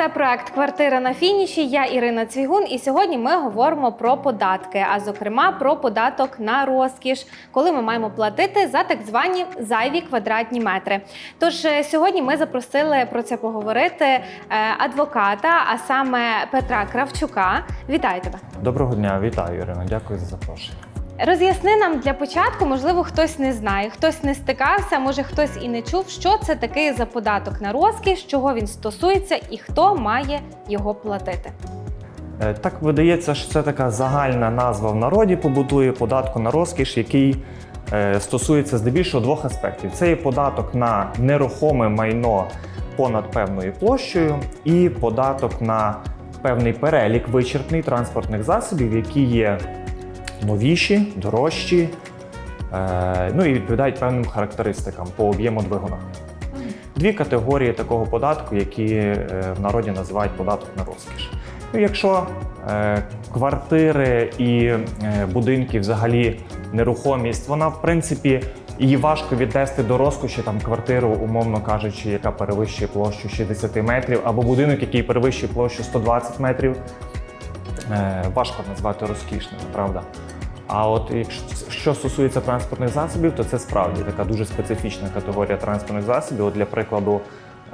Це проект Квартира на фініші. Я Ірина Цвігун, і сьогодні ми говоримо про податки, а зокрема про податок на розкіш, коли ми маємо платити за так звані зайві квадратні метри. Тож е, сьогодні ми запросили про це поговорити е, адвоката, а саме Петра Кравчука. Вітаю тебе! Доброго дня, вітаю, Ірина. Дякую за запрошення. Роз'ясни нам для початку, можливо, хтось не знає, хтось не стикався, може хтось і не чув, що це такий за податок на розкіш, чого він стосується і хто має його платити. Е, Так видається, що це така загальна назва в народі побутує податку на розкіш, який е, стосується здебільшого двох аспектів: це є податок на нерухоме майно понад певною площею, і податок на певний перелік вичерпний транспортних засобів, які є новіші, дорожчі, е, ну і відповідають певним характеристикам по об'єму двигуна. Дві категорії такого податку, які е, в народі називають податок на розкіш. Ну, якщо е, квартири і будинки, взагалі нерухомість, вона в принципі її важко віднести до розкоші там квартиру, умовно кажучи, яка перевищує площу 60 метрів, або будинок, який перевищує площу 120 метрів. Е, важко назвати розкішним, правда. А от якщо що стосується транспортних засобів, то це справді така дуже специфічна категорія транспортних засобів. От для прикладу,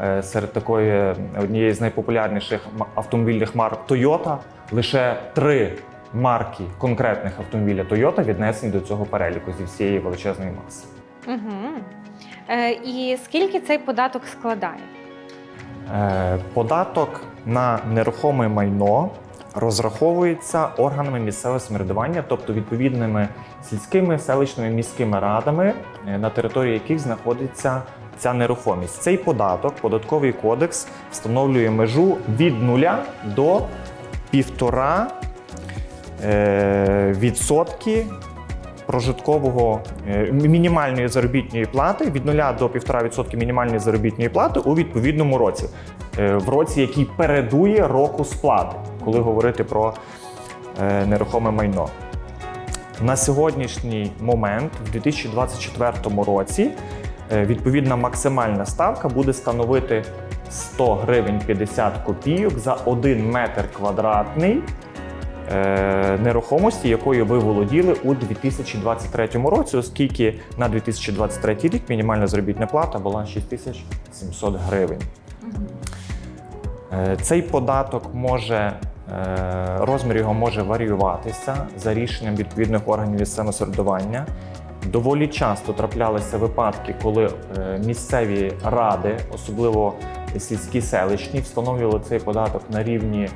е, серед такої однієї з найпопулярніших автомобільних марок Toyota лише три марки конкретних автомобіля Toyota віднесені до цього переліку зі всієї величезної маси. Угу. Е, і скільки цей податок складає? Е, Податок на нерухоме майно розраховується органами місцевого самоврядування, тобто відповідними сільськими, селищними міськими радами, е, на території яких знаходиться ця нерухомість. Цей податок, податковий кодекс, встановлює межу від нуля до півтора е, відсотки прожиткового е, мінімальної заробітної плати від 0 до 1,5% мінімальної заробітної плати у відповідному році, в році, який передує року сплати, коли говорити про е, нерухоме майно. На сьогоднішній момент, в 2024 році, е, відповідна максимальна ставка буде становити 100 гривень 50 копійок за 1 метр квадратний е, нерухомості, якою ви володіли у 2023 році, оскільки на 2023 рік мінімальна заробітна плата була 6700 гривень. Цей податок може розмір його може варіюватися за рішенням відповідних органів місцевого самоврядування. Доволі часто траплялися випадки, коли е, місцеві ради, особливо сільські селищні, встановлювали цей податок на рівні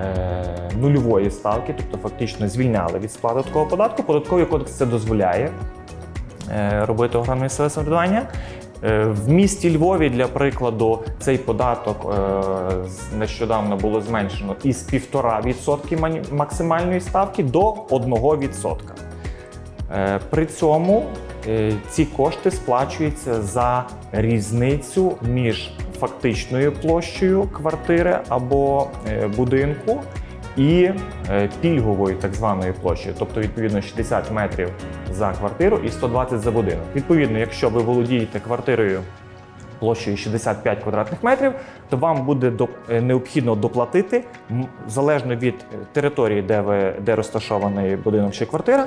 е, нульової ставки, тобто фактично звільняли від сплати такого податку. Податковий кодекс це дозволяє е, робити органи місцевого самоврядування. Е, В місті Львові, для прикладу, цей податок е, нещодавно було зменшено із 1,5% мані- максимальної ставки до 1%. Е, При цьому ці кошти сплачуються за різницю між фактичною площею квартири або будинку і е, пільговою так званою площею, тобто відповідно 60 метрів за квартиру і 120 за будинок. Відповідно, якщо ви володієте квартирою площею 65 квадратних метрів, то вам буде е, необхідно доплатити залежно від е, території, де ви де розташований будинок чи квартира,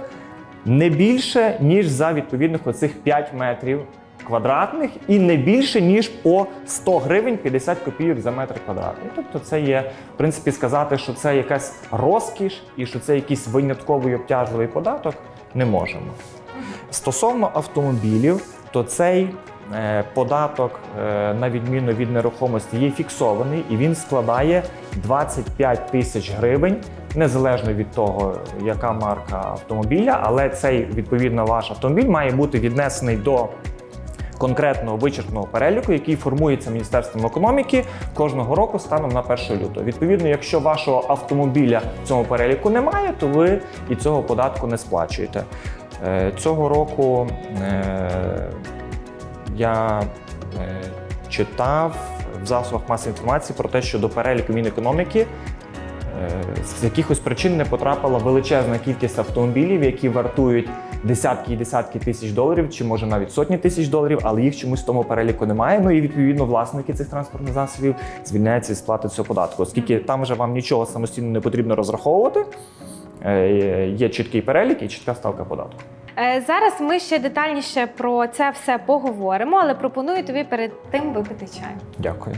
не більше ніж за відповідних оцих 5 метрів квадратних і не більше ніж по 100 гривень 50 копійок за метр квадратний. Тобто, це є в принципі сказати, що це якась розкіш і що це якийсь винятковий обтяжливий податок, не можемо. Стосовно автомобілів, то цей е, податок, е, на відміну від нерухомості, є фіксований і він складає 25 тисяч гривень, незалежно від того, яка марка автомобіля, але цей відповідно ваш автомобіль має бути віднесений до конкретного вичерпного переліку, який формується Міністерством економіки кожного року станом на 1 лютого. Відповідно, якщо вашого автомобіля в цьому переліку немає, то ви і цього податку не сплачуєте. Е, Цього року е, я е, читав в засобах масової інформації про те, що до переліку Мінекономіки з якихось причин не потрапила величезна кількість автомобілів, які вартують десятки і десятки тисяч доларів, чи може навіть сотні тисяч доларів, але їх чомусь в тому переліку немає. Ну і відповідно власники цих транспортних засобів звільняються із сплати цього податку, оскільки там вже вам нічого самостійно не потрібно розраховувати. е, Є чіткий перелік і чітка ставка податку. Е, Зараз ми ще детальніше про це все поговоримо, але пропоную тобі перед тим випити чай. Дякую.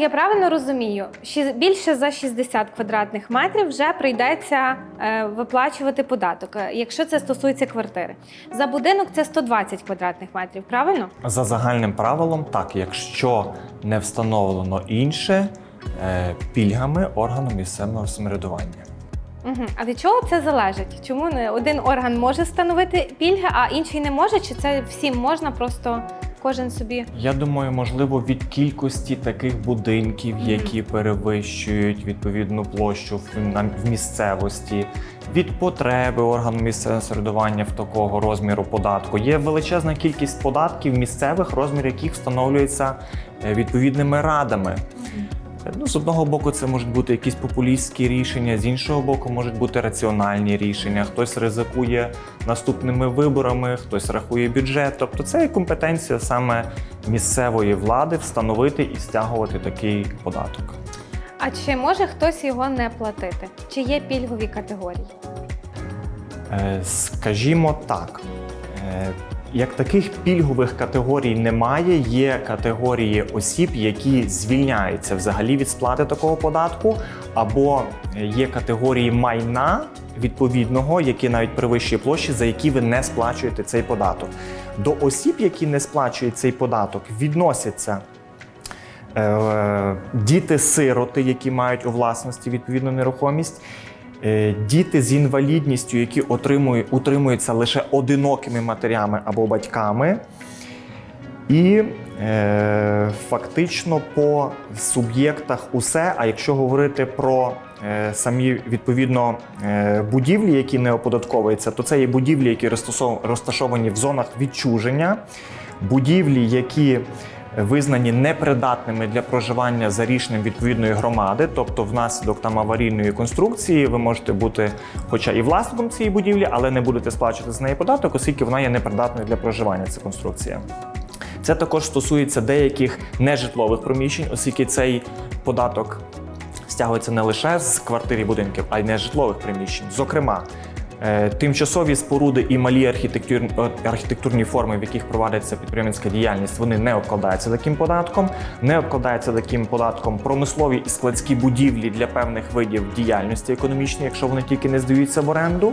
Я правильно розумію, більше за 60 квадратних метрів вже прийдеться е, виплачувати податок, е, якщо це стосується квартири. За будинок це 120 квадратних метрів, правильно? За загальним правилом, так, якщо не встановлено інше е, пільгами органу місцевого самоврядування. Угу. А від чого це залежить? Чому не один орган може встановити пільги, а інший не може? Чи це всім можна просто кожен собі? Я думаю, можливо, від кількості таких будинків, які перевищують відповідну площу в, на, в місцевості, від потреби органу місцевого середування в такого розміру податку. Є величезна кількість податків місцевих, розмір яких встановлюється е, відповідними радами. Ну, з одного боку, це можуть бути якісь популістські рішення, з іншого боку, можуть бути раціональні рішення. Хтось ризикує наступними виборами, хтось рахує бюджет. Тобто, це є компетенція саме місцевої влади встановити і стягувати такий податок. А чи може хтось його не платити? Чи є пільгові категорії? Е, Скажімо так, е, як таких пільгових категорій немає, є категорії осіб, які звільняються взагалі від сплати такого податку, або є категорії майна відповідного, які навіть перевищує площі, за які ви не сплачуєте цей податок. До осіб, які не сплачують цей податок, відносяться. е, Діти-сироти, які мають у власності відповідну нерухомість, Діти з інвалідністю, які отримують, утримуються лише одинокими матерями або батьками. І е, фактично по суб'єктах усе. А якщо говорити про е, самі відповідно е, будівлі, які не оподатковуються, то це є будівлі, які розташовані в зонах відчуження, будівлі, які визнані непридатними для проживання за рішенням відповідної громади, тобто внаслідок там аварійної конструкції, ви можете бути, хоча і власником цієї будівлі, але не будете сплачувати з неї податок, оскільки вона є непридатною для проживання. Ця конструкція. Це також стосується деяких нежитлових приміщень, оскільки цей податок стягується не лише з квартир і будинків, а й нежитлових приміщень. Зокрема, тимчасові споруди і малі архітектур... е, архітектурні форми, в яких проводиться підприємницька діяльність, вони не обкладаються таким податком. Не обкладаються таким податком промислові і складські будівлі для певних видів діяльності економічної, якщо вони тільки не здаються в оренду.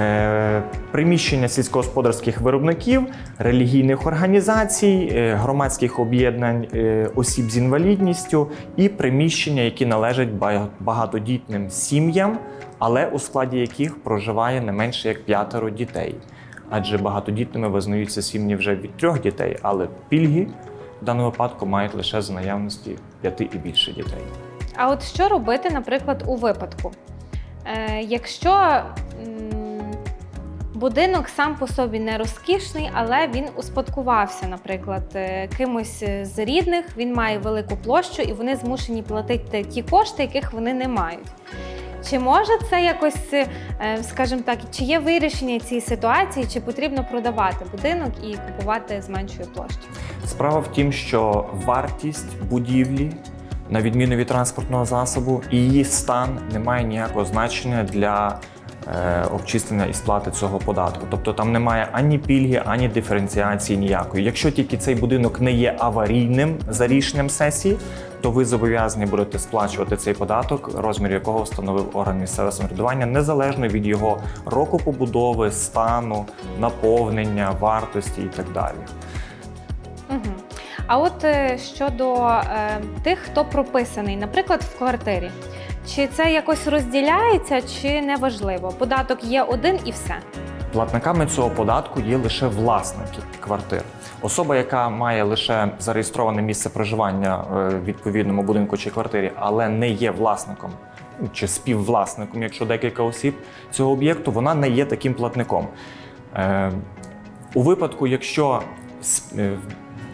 Е, приміщення сільськогосподарських виробників, релігійних організацій, е, громадських об'єднань е, осіб з інвалідністю і приміщення, які належать багатодітним сім'ям, але у складі яких проживає не менше як п'ятеро дітей. Адже багатодітними визнаються сім'ї вже від трьох дітей, але пільги в даному випадку мають лише за наявності п'яти і більше дітей. А от що робити, наприклад, у випадку, е, якщо будинок сам по собі не розкішний, але він успадкувався, наприклад, е, кимось з рідних, він має велику площу і вони змушені платити ті кошти, яких вони не мають. Чи може це якось, е, скажімо так, чи є вирішення цієї ситуації, чи потрібно продавати будинок і купувати з меншою площею? Справа в тім, що вартість будівлі на відміну від транспортного засобу, і її стан не має ніякого значення для е, обчислення і сплати цього податку. Тобто там немає ані пільги, ані диференціації ніякої. Якщо тільки цей будинок не є аварійним за рішенням сесії, то ви зобов'язані будете сплачувати цей податок, розмір якого встановив орган місцевого самоврядування, незалежно від його року побудови, стану, наповнення, вартості і так далі. Угу. А от е, щодо е, тих, хто прописаний, наприклад, в квартирі, чи це якось розділяється, чи не важливо? Податок є один і все. Платниками цього податку є лише власники квартир. Особа, яка має лише зареєстроване місце проживання е, в відповідному будинку чи квартирі, але не є власником чи співвласником, якщо декілька осіб цього об'єкту, вона не є таким платником. Е, У випадку, якщо е,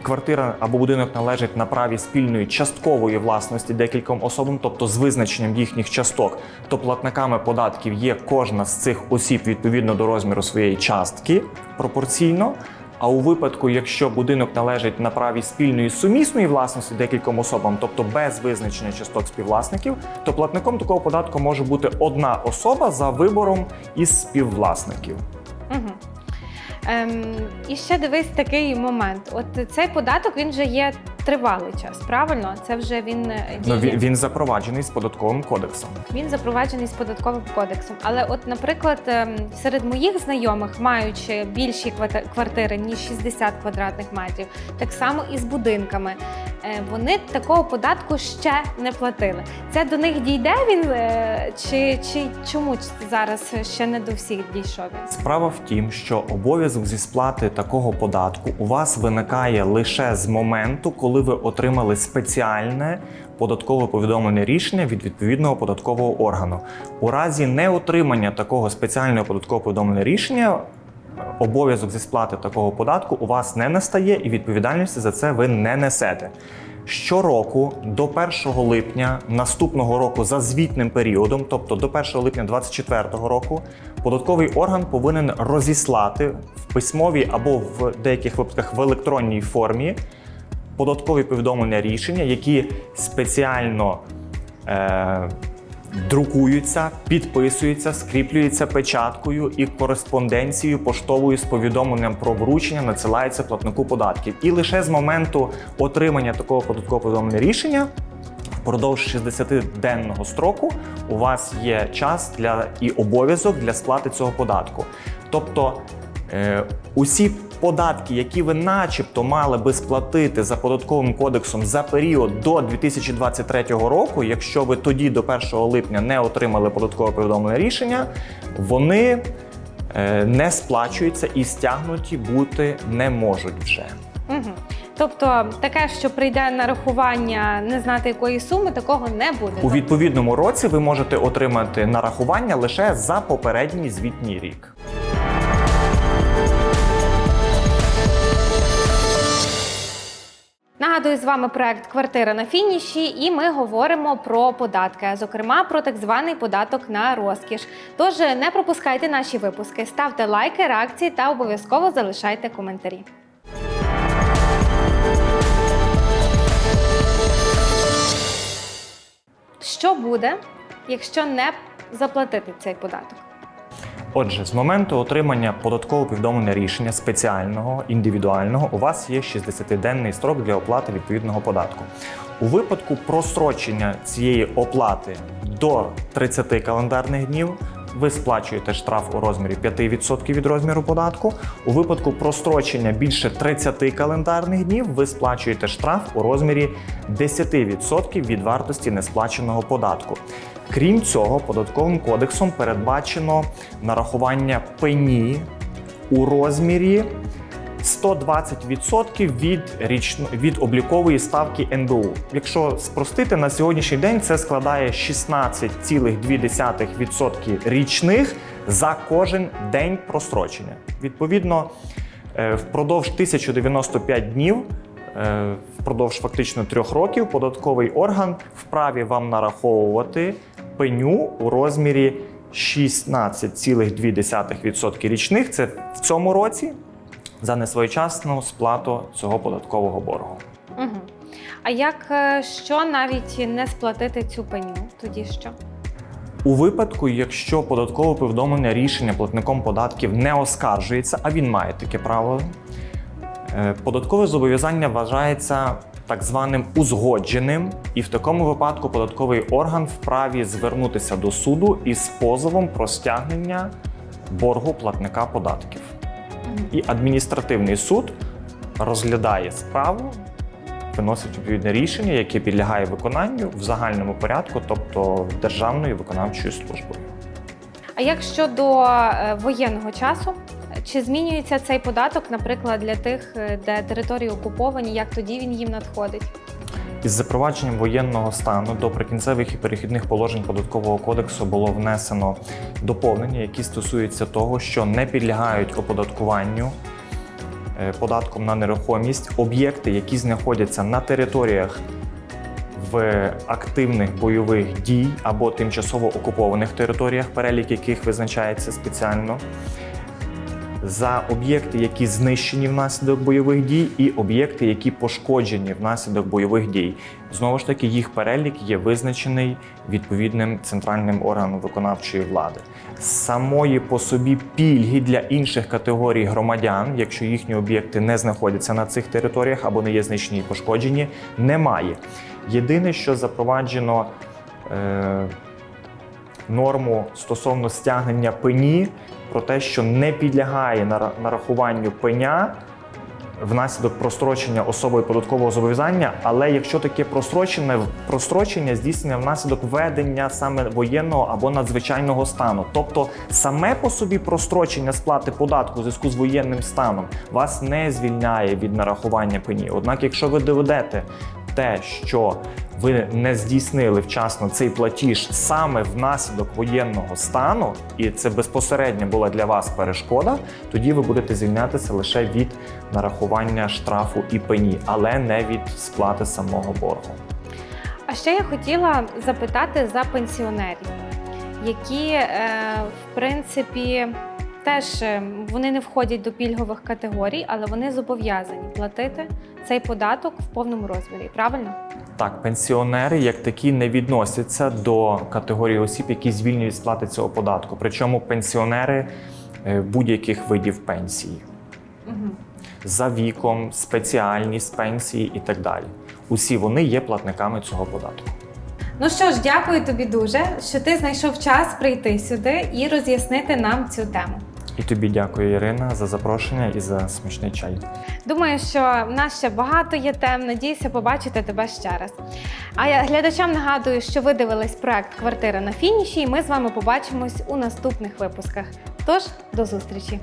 квартира або будинок належить на праві спільної часткової власності декільком особам, тобто з визначенням їхніх часток, то платниками податків є кожна з цих осіб відповідно до розміру своєї частки пропорційно. А у випадку, якщо будинок належить на праві спільної сумісної власності декільком особам, тобто без визначення часток співвласників, то платником такого податку може бути одна особа за вибором із співвласників. Угу. Ем, і ще дивись такий момент. От цей податок він вже є тривалий час, правильно? Це вже він е, Ну, він, він запроваджений з податковим кодексом. Він запроваджений з податковим кодексом. Але, от, наприклад, ем, серед моїх знайомих, маючи більші квартири ніж 60 квадратних метрів, так само і з будинками, е, вони такого податку ще не платили. Це до них дійде він е, чи, чи чому зараз ще не до всіх дійшов? Справа в тім, що обов'язок зі сплати такого податку у вас виникає лише з моменту, коли ви отримали спеціальне податкове повідомлене рішення від відповідного податкового органу. У разі неотримання такого спеціального податкового повідомленого рішення. Обов'язок зі сплати такого податку у вас не настає, і відповідальності за це ви не несете. Щороку до 1 липня наступного року за звітним періодом, тобто до 1 липня 2024 року, податковий орган повинен розіслати в письмовій або в деяких випадках в електронній формі податкові повідомлення рішення, які спеціально е, друкуються, підписуються, скріплюються печаткою і кореспонденцією поштовою з повідомленням про вручення надсилається платнику податків. І лише з моменту отримання такого податкового повідомлення рішення. Впродовж 60-денного строку у вас є час для і обов'язок для сплати цього податку. Тобто е, усі податки, які ви начебто мали би сплатити за податковим кодексом за період до 2023 року, якщо ви тоді до 1 липня не отримали податкове повідомлене рішення, вони е, не сплачуються і стягнуті бути не можуть вже. Угу. Тобто таке, що прийде нарахування не знати якої суми, такого не буде. У відповідному році ви можете отримати нарахування лише за попередній звітній рік. Нагадую, з вами проект Квартира на фініші, і ми говоримо про податки, зокрема про так званий податок на розкіш. Тож не пропускайте наші випуски, ставте лайки, реакції та обов'язково залишайте коментарі. Що буде, якщо не заплатити цей податок? Отже, з моменту отримання податкового повідомлення рішення спеціального індивідуального у вас є 60-денний строк для оплати відповідного податку. У випадку прострочення цієї оплати до 30 календарних днів. Ви сплачуєте штраф у розмірі 5% від розміру податку. У випадку прострочення більше 30 календарних днів ви сплачуєте штраф у розмірі 10% від вартості несплаченого податку. Крім цього, податковим кодексом передбачено нарахування пені у розмірі 120% від річно від облікової ставки НБУ. Якщо спростити на сьогоднішній день, це складає 16,2% річних за кожен день прострочення. Відповідно, е, впродовж 1095 днів. Е, Впродовж фактично трьох років податковий орган вправі вам нараховувати пеню у розмірі 16,2% річних. Це в цьому році за несвоєчасну сплату цього податкового боргу. Угу. А як е, що навіть не сплатити цю пеню? Тоді що? У випадку, якщо податкове повідомлення рішення платником податків не оскаржується, а він має таке право, податкове зобов'язання вважається так званим узгодженим, і в такому випадку податковий орган вправі звернутися до суду із позовом про стягнення боргу платника податків. І адміністративний суд розглядає справу, виносить відповідне рішення, яке підлягає виконанню в загальному порядку, тобто Державною виконавчою службою. А як щодо е, воєнного часу? Чи змінюється цей податок, наприклад, для тих, е, де території окуповані, як тоді він їм надходить? Із запровадженням воєнного стану до прикінцевих і перехідних положень податкового кодексу було внесено доповнення, які стосуються того, що не підлягають оподаткуванню е, податком на нерухомість об'єкти, які знаходяться на територіях в активних бойових дій або тимчасово окупованих територіях, перелік яких визначається спеціально. За об'єкти, які знищені внаслідок бойових дій, і об'єкти, які пошкоджені внаслідок бойових дій. Знову ж таки, їх перелік є визначений відповідним центральним органом виконавчої влади. Самої по собі пільги для інших категорій громадян, якщо їхні об'єкти не знаходяться на цих територіях або не є знищені і пошкоджені, немає. Єдине, що запроваджено. Е- норму стосовно стягнення пені про те, що не підлягає нарахуванню пеня внаслідок прострочення особою податкового зобов'язання, але якщо таке прострочене прострочення здійснення внаслідок ведення саме воєнного або надзвичайного стану, тобто саме по собі прострочення сплати податку у зв'язку з воєнним станом вас не звільняє від нарахування пені. Однак, якщо ви доведете те, що ви не здійснили вчасно цей платіж саме внаслідок воєнного стану, і це безпосередньо була для вас перешкода, тоді ви будете звільнятися лише від нарахування штрафу і пені, але не від сплати самого боргу. А ще я хотіла запитати за пенсіонерів, які, е, в принципі, теж е, вони не входять до пільгових категорій, але вони зобов'язані платити цей податок в повному розмірі. Правильно? Так, пенсіонери як такі не відносяться до категорії осіб, які звільні від сплати цього податку. Причому пенсіонери е, будь-яких видів пенсії. Угу. за віком, спеціальність пенсії і так далі. Усі вони є платниками цього податку. Ну що ж, дякую тобі дуже, що ти знайшов час прийти сюди і роз'яснити нам цю тему. І тобі дякую, Ірина, за запрошення і за смачний чай. Думаю, що в нас ще багато є тем. Надіюся побачити тебе ще раз. А я глядачам нагадую, що ви дивились проект Квартира на фініші, і ми з вами побачимось у наступних випусках. Тож до зустрічі!